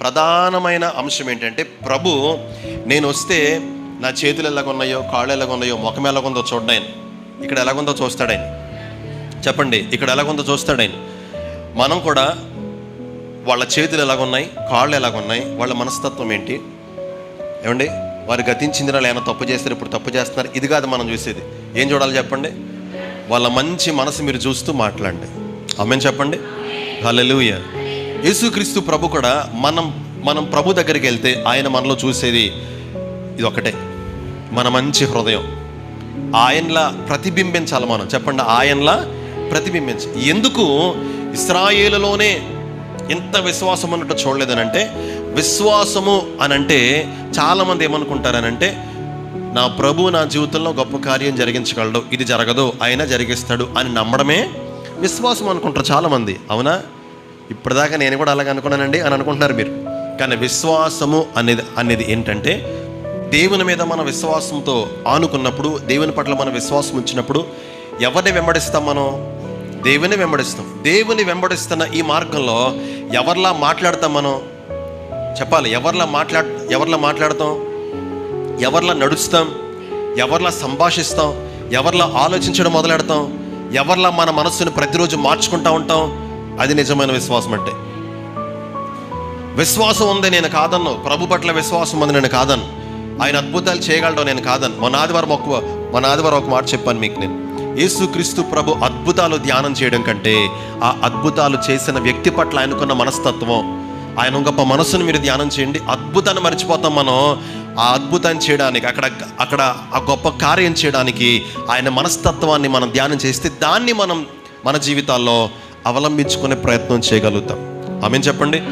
ప్రధానమైన అంశం ఏంటంటే ప్రభు నేను వస్తే నా చేతులు ఎలాగున్నాయో కాళ్ళు ఎలాగున్నాయో ముఖం ఎలాగుందో చూడండి ఇక్కడ ఎలాగుందో చూస్తాడు చెప్పండి ఇక్కడ ఎలాగుందో చూస్తాడని మనం కూడా వాళ్ళ చేతులు ఎలాగున్నాయి కాళ్ళు ఎలాగున్నాయి వాళ్ళ మనస్తత్వం ఏంటి? ఏమండి? వారు గతించిందిరా వాళ్ళు ఏమైనా తప్పు చేస్తారు ఇప్పుడు తప్పు చేస్తున్నారు? ఇది కాదు మనం చూసేది. ఏం చూడాలి చెప్పండి? వాళ్ళ మంచి మనసు మీరు చూస్తూ మాట్లాడండి. అమ్మని చెప్పండి? హల్లెలూయ. యేసుక్రీస్తు ప్రభు కూడా మనం మనం ప్రభు దగ్గరికి వెళ్తే ఆయన మనలో చూసేది ఇది ఒకటే మన మంచి హృదయం. ఆయనలా ప్రతిబింబించాలి మనం. చెప్పండి ఆయనలా ప్రతిబింబించ. ఎందుకు ఇస్రాయేలులోనే ఇంత విశ్వాసం అన్నట్టు చూడలేదనంటే విశ్వాసము అనంటే చాలామంది ఏమనుకుంటారనంటే నా ప్రభు నా జీవితంలో గొప్ప కార్యం జరిగించగలడు ఇది జరగదు ఆయన జరిగిస్తాడు అని నమ్మడమే విశ్వాసం అనుకుంటారు చాలామంది. అవునా? ఇప్పటిదాకా నేను కూడా అలాగే అనుకున్నానండి అని అనుకుంటున్నారు మీరు. కానీ విశ్వాసము అనేది అనేది ఏంటంటే దేవుని మీద మన విశ్వాసంతో ఆనుకున్నప్పుడు దేవుని పట్ల మన విశ్వాసం ఉంచినప్పుడు ఎవరిని వెంబడిస్తాం మనం? దేవుని వెంబడిస్తాం. దేవుని వెంబడిస్తున్న ఈ మార్గంలో ఎవరిలా మాట్లాడతాం మనం? చెప్పాలి ఎవరిలా మాట్లా ఎవరిలా మాట్లాడతాం? ఎవరిలా నడుస్తాం? ఎవరిలా సంభాషిస్తాం? ఎవరిలా ఆలోచించడం మొదలెడతాం? ఎవరిలా మన మనస్సును ప్రతిరోజు మార్చుకుంటా ఉంటాం? అది నిజమైన విశ్వాసం అంటే. విశ్వాసం ఉంది నేను కాదన్ను. ప్రభు పట్ల విశ్వాసం ఉంది నేను కాదను ఆయన అద్భుతాలు చేయగలడు నేను కాదను మన ఆదివారం ఒక మన ఆదివారం ఒక మాట చెప్పాను మీకు నేను. యేసుక్రీస్తు ప్రభు అద్భుతాలు ధ్యానం చేయడం కంటే ఆ అద్భుతాలు చేసిన వ్యక్తి పట్ల ఆయనకున్న మనస్తత్వం ఆయన గొప్ప మనసును మీరు ధ్యానం చేయండి. అద్భుతాన్ని మర్చిపోతాం మనం. ఆ అద్భుతాన్ని చేయడానికి అక్కడ అక్కడ ఆ గొప్ప కార్యం చేయడానికి ఆయన మనస్తత్వాన్ని మనం ధ్యానం చేస్తే దాన్ని మనం మన జీవితాల్లో అవలంబించుకునే ప్రయత్నం చేయగలుగుతాం. ఆమె చెప్పండి?